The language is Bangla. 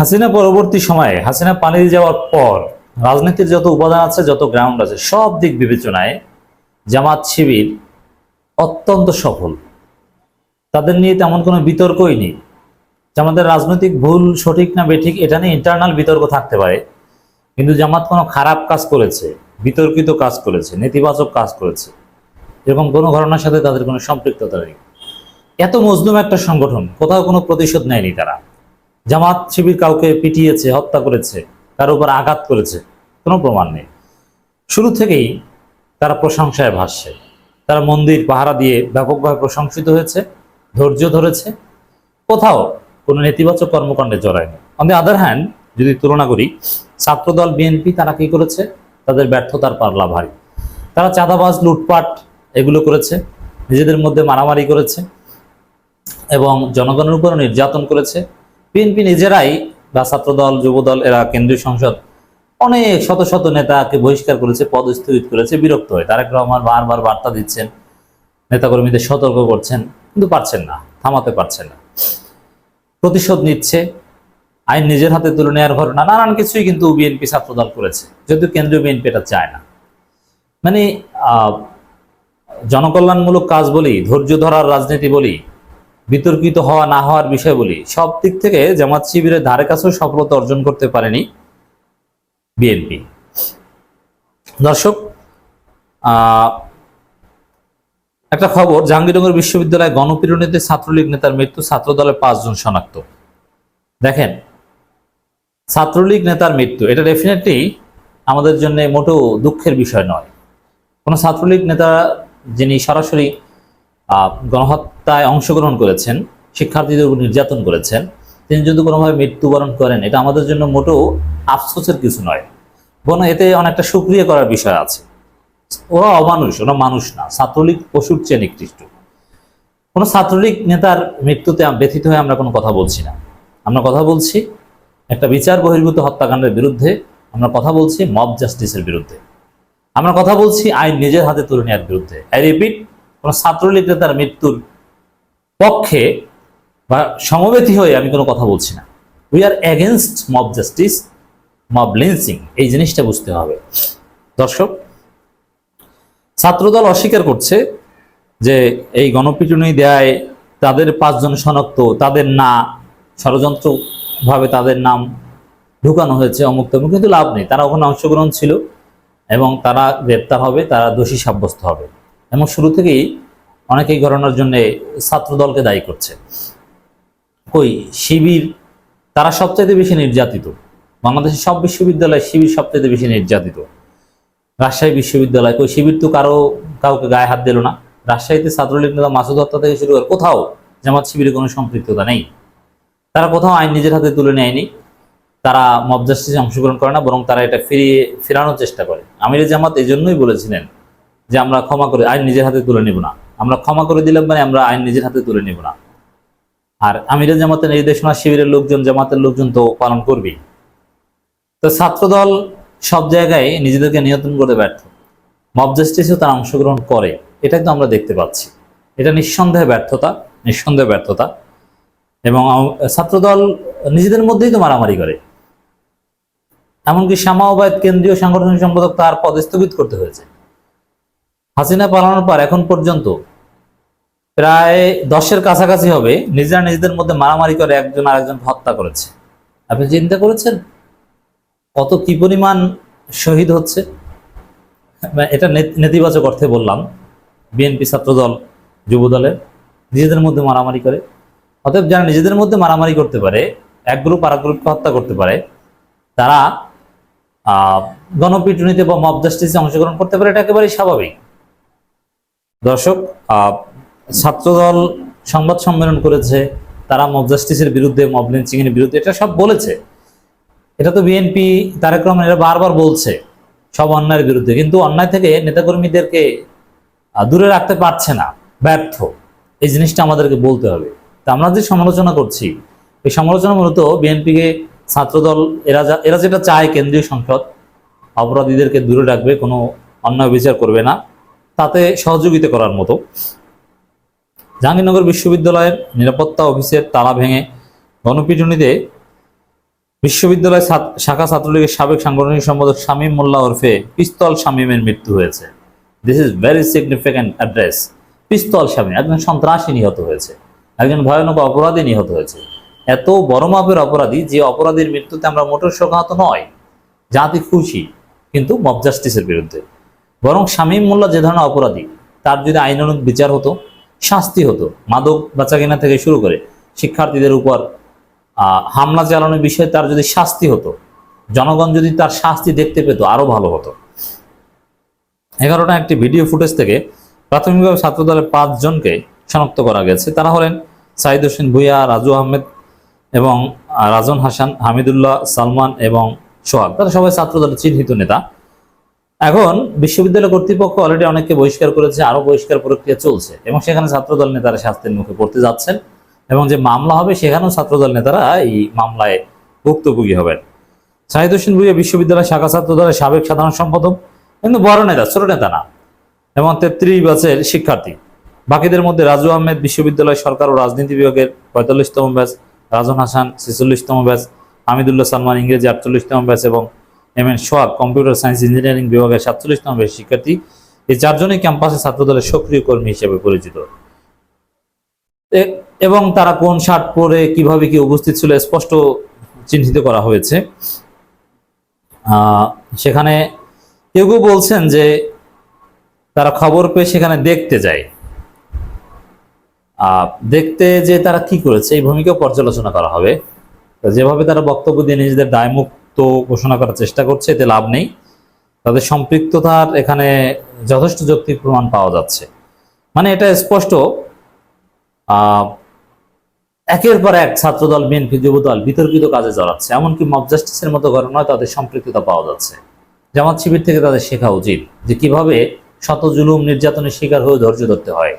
হাসিনা পরবর্তী সময়ে হাসিনা পালিয়ে যাওয়ার পর রাজনীতির যত উপাদান আছে, যত গ্রাউন্ড আছে, সব দিক বিবেচনায় জামাত শিবির অত্যন্ত সফল। তাদের নিয়ে তেমন কোনো বিতর্কই নেই। জামাতের রাজনৈতিক ভুল সঠিক না বেঠিক, এটা নিয়ে ইন্টারনাল বিতর্ক থাকতে পারে। কিন্তু জামাত কোনো খারাপ কাজ করেছে, বিতর্কিত কাজ করেছে, নেতিবাচক কাজ করেছে, এরকম কোনো ঘটনার সাথে তাদের কোনো সম্পৃক্ততা নেই। এত মজলুম একটা সংগঠন, কোথাও কোনো প্রতিশোধ নেয়নি তারা। জামাত শিবির কাউকে পিটিয়েছে, হত্যা করেছে তার উপর আঘাত করেছে, কোনো প্রমাণ নেই। শুরু থেকেই তারা প্রশংসায় ভাসছে। তারা মন্দির পাহারা দিয়ে ব্যাপকভাবে প্রশংসিত হয়েছে, ধৈর্য ধরেছে। কোথাও কোনো নেতিবাচক কর্মকাণ্ডে জড়ায়নি। অন দি আদার হ্যান্ড যদি তুলনা করি, ছাত্রদল বিএনপি তারা কি করেছে? তাদের ব্যর্থতার পাল্লা ভারী। তারা চাঁদাবাজ, লুটপাট এগুলো করেছে, নিজেদের মধ্যে মারামারি করেছে এবং জনগণের উপর নির্যাতন করেছে। বিএনপি নিজেরাই বা ছাত্রদল, যুবদল, এরা কেন্দ্রীয় সংসদ, অনেক শত শত নেতাকে বহিষ্কার করেছে পদস্থগিত করেছে, বিরক্ত হয়ে। তারেক রহমান বারবার বার্তা দিচ্ছেন, নেতাকর্মীদের সতর্ক করছেন, কিন্তু পারছেন না, থামাতে পারছেন না। প্রতিশোধ নিচ্ছে, আইন নিজের হাতে তুলে নেওয়ার ঘটনা, নানান কিছুই কিন্তু বিএনপি ছাত্রদল করেছে, যদিও কেন্দ্রীয় বিএনপি এটা চায় না। মানে জনকল্যাণমূলক কাজ বলি, ধৈর্য ধরার রাজনীতি বলি বিতর্কিত হওয়া না হওয়ার বিষয় বলি সব দিক থেকে জামাত শিবিরের ধারে কাছেও সফলতা অর্জন করতে পারেনি বিএনপি। দর্শক একটা খবর, জাহাঙ্গীরনগর বিশ্ববিদ্যালয়ে গণপিটুনিতে ছাত্রলীগ নেতার মৃত্যু ছাত্রদলের পাঁচজন শনাক্ত। দেখেন, ছাত্রলীগ নেতার মৃত্যু, এটা ডেফিনেটলি আমাদের জন্য মোটেও দুঃখের বিষয় নয়। কোনো ছাত্রলীগ নেতা যিনি সরাসরি গণহত্যায় অংশগ্রহণ করেছেন, শিক্ষার্থীদের উপর নির্যাতন করেছেন, তিনি যদি কোনোভাবে মৃত্যুবরণ করেন, এটা আমাদের জন্য মোটেও আফসোসের কিছু নয়। বরং এতে অনেকটা সুক্রিয়া করার বিষয় আছে। ওরা অমানুষ, ওরা মানুষ না, ছাত্রলীগ পশুর চেয়ে নিকৃষ্ট। কোনো ছাত্রলীগ নেতার মৃত্যুতে ব্যথিত হয়ে আমরা কোনো কথা বলছি না। আমরা কথা বলছি একটা বিচার বহির্ভূত হত্যাকাণ্ডের বিরুদ্ধে, আমরা কথা বলছি মব জাস্টিসের বিরুদ্ধে। আমরা কথা বলছি আইন নিজের হাতে তুলে নেওয়ার বিরুদ্ধে। আই রিপিট কোনো ছাত্রলীগ নেতার মৃত্যুর পক্ষে বা সমবেতি হয়ে আমি কোনো কথা বলছি না। We are against mob justice mob lynching এই জিনিসটা বুঝতে হবে। দর্শক, ছাত্রদল অস্বীকার করছে যে এই গণপিটুনি দেয় তাদের পাঁচজন শনাক্ত, তাদের না, ষড়যন্ত্রভাবে তাদের নাম ঢুকানো হয়েছে অমুক তমুক, কিন্তু লাভ নেই। তারা ওখানে অংশগ্রহণ ছিল এবং তারা গ্রেপ্তার হবে, তারা দোষী সাব্যস্ত হবে। এবং শুরু থেকেই অনেকেই ঘটনার জন্য ছাত্রদলকে দায়ী করছে। কই, শিবির তারা সবচাইতে বেশি নির্যাতিত। বাংলাদেশের সব বিশ্ববিদ্যালয়ে শিবির সবচাইতে বেশি নির্যাতিত। রাজশাহী বিশ্ববিদ্যালয়, কই, শিবির তো কারও, কাউকে গায়ে হাত দিল না। রাজশাহীতে ছাত্রলীগ নেতা মাসুদ হত্যা থেকে শুরু করে কোথাও জামাত শিবিরের কোনো সম্পৃক্ততা নেই। তারা কোথাও আইন নিজের হাতে তুলে নেয়নি। তারা মব জাস্টিসে অংশগ্রহণ করে না, বরং তারা এটা ফিরিয়ে, ফেরানোর চেষ্টা করে। আমির জামাত এই জন্যই বলেছিলেন যে আমরা ক্ষমা করে, আইন নিজের হাতে তুলে নিব না। আমরা ক্ষমা করে দিলাম মানে আমরা আইন নিজের হাতে তুলে নিব না। আর আমিরের জামাতের নির্দেশনা শিবিরের লোকজন, জামাতের লোকজন তো পালন করবেই। তো ছাত্রদল সব জায়গায় নিজেদেরকে নিয়ন্ত্রণ করতে ব্যর্থ। মব জাস্টিসেও তারা অংশগ্রহণ করে, এটাই তো আমরা দেখতে পাচ্ছি। এটা নিঃসন্দেহে ব্যর্থতা নিঃসন্দেহে ব্যর্থতা। এবং ছাত্রদল নিজেদের মধ্যেই তো মারামারি করে। এমনকি শ্যামাবাদ কেন্দ্রীয় সাংগঠনিক সম্পাদক তার পদ স্থগিত করতে হয়েছে। হাসিনা পালানোর পর এখন পর্যন্ত প্রায় দশের কাছাকাছি হবে। নিজেরা নিজেদের মধ্যে মারামারি করে একজন আরেকজন হত্যা করেছে। আপনি চিন্তা করেছেন? কত কি পরিমাণ শহীদ হচ্ছে? মানে এটা নেতিবাচক অর্থে বললাম। বিএনপি ছাত্রদল, যুবদলের নিজেদের মধ্যে মারামারি করে। অতএব যারা নিজেদের মধ্যে মারামারি করতে পারে, এক গ্রুপ আর এক গ্রুপকে হত্যা করতে পারে, তারা গণপিটুনিতে বা মব জাস্টিসে অংশগ্রহণ করতে পারে, এটা একেবারেই স্বাভাবিক। দর্শক ছাত্রদল সংবাদ সম্মেলন করেছে, তারা মব জাস্টিসের বিরুদ্ধে মব লিঞ্চিং এর বিরুদ্ধে, এটা সব বলেছে। এটা তো বিএনপি তারেক রহমান, এরা বারবার বলছে, সব অন্যায়ের বিরুদ্ধে। কিন্তু অন্যায় থেকে নেতাকর্মীদেরকে দূরে রাখতে পারছে না, ব্যর্থ। এই জিনিসটা আমাদেরকে বলতে হবে। তা আমরা যে সমালোচনা করছি, এই সমালোচনা মূলত বিএনপিকে ছাত্রদল, এরা এরা যেটা চায় কেন্দ্রীয় সংসদ, অপরাধীদেরকে দূরে রাখবে, কোনো অন্যায় বিচার করবে না। তাতে সহযোগিতা করার মতো। জাহাঙ্গীরনগর বিশ্ববিদ্যালয়ের নিরাপত্তা অফিসের তালা ভেঙে গণপিটুনিতে বিশ্ববিদ্যালয় শাখা ছাত্রলীগের সাবেক সাংগঠনিক সম্পাদক শামীম মোল্লা ওরফে পিস্তল শামীমের মৃত্যু হয়েছে। This is very significant address Pistol Shamim একজন সন্ত্রাসী নিহত হয়েছে, একজন ভয়ানক অপরাধী নিহত হয়েছে। এত বড় মাপের অপরাধী যে অপরাধীর মৃত্যুতে আমরা মোটর শোকাহত নয়। জাতি খুশি, কিন্তু মব জাস্টিসের বিরুদ্ধে। বরং শামীম মোল্লা যে ধরনের অপরাধী, তার যদি আইন আইনানুগ বিচার হতো, শাস্তি হতো, মাদক বেচাকেনা থেকে শুরু করে শিক্ষার্থীদের উপর হামলা চালানোর বিষয়ে তার যদি শাস্তি হতো, জনগণ যদি তার শাস্তি দেখতে পেত, আরও ভালো হতো। এগারোটা একটি ভিডিও ফুটেজ থেকে প্রাথমিকভাবে ছাত্রদলের পাঁচজনকে শনাক্ত করা গেছে। তারা হলেন সাইদ হোসেন ভুইয়া, রাজু আহমেদ এবং রাজন হাসান, হামিদুল্লাহ সালমান এবং সোহাগ। তারা সবাই ছাত্রদলের চিহ্নিত নেতা। এখন বিশ্ববিদ্যালয় কর্তৃপক্ষ অলরেডি অনেককে বহিষ্কার করেছে আরও বহিষ্কার প্রক্রিয়া চলছে এবং সেখানে ছাত্রদল নেতারা শাস্তির মুখে পড়তে যাচ্ছেন এবং যে মামলা হবে সেখানেও ছাত্রদল নেতারা এই মামলায় ভুক্তভোগী হবেন। সাহিদ হোসেন ভুইয়া বিশ্ববিদ্যালয় শাখা ছাত্র দলের সাবেক সাধারণ সম্পাদক, কিন্তু বড় নেতা, ছোট নেতা না, এবং তেত্রিশ ব্যাচের শিক্ষার্থী। বাকিদের মধ্যে রাজু আহমেদ বিশ্ববিদ্যালয় সরকার ও রাজনীতি বিভাগের পঁয়তাল্লিশতম ব্যাচ, রাজন হাসান ছেচল্লিশতম ব্যাচ, হামিদুল্লাহ সালমান ইংরেজি আটচল্লিশতম ব্যাচ এবং M N Sohag computer science engineering বিভাগের সাতচল্লিশ ব্যাচ শিক্ষার্থী। এই চারজনই ক্যাম্পাসে ছাত্রদলের সক্রিয় কর্মী হিসেবে পরিচিত। এবং তারা কোন শার্ট পরে কীভাবে কি উপস্থিত ছিল স্পষ্ট চিহ্নিত করা হয়েছে। সেখানে কেউ কেউ বলছেন যে তারা খবর পেয়ে সেখানে দেখতে যায়। আহ, দেখতে যে তারা কি করেছে এই ভূমিকা পর্যালোচনা করা হবে। যেভাবে তারা বক্তব্য দিয়ে নিজেদের দায়মুক্ত ঘোষণা করার চেষ্টা করছে, এতে লাভ নেই। তাদের সম্পৃক্ততার এখানে যথেষ্ট যৌক্তিক প্রমাণ পাওয়া যাচ্ছে। মানে এটা স্পষ্ট একের পর এক ছাত্র ছাত্রদল, বিএনপি, যুবদল বিতর্কিত কাজে জড়াচ্ছে। এমনকি মব জাস্টিসের মতো ঘটনায় তাদের সম্পৃক্ততা পাওয়া যাচ্ছে। জামাত শিবির থেকে তাদের শেখা উচিত যে কীভাবে শত জুলুম, নির্যাতনের শিকার হয়ে ধৈর্য ধরতে হয়।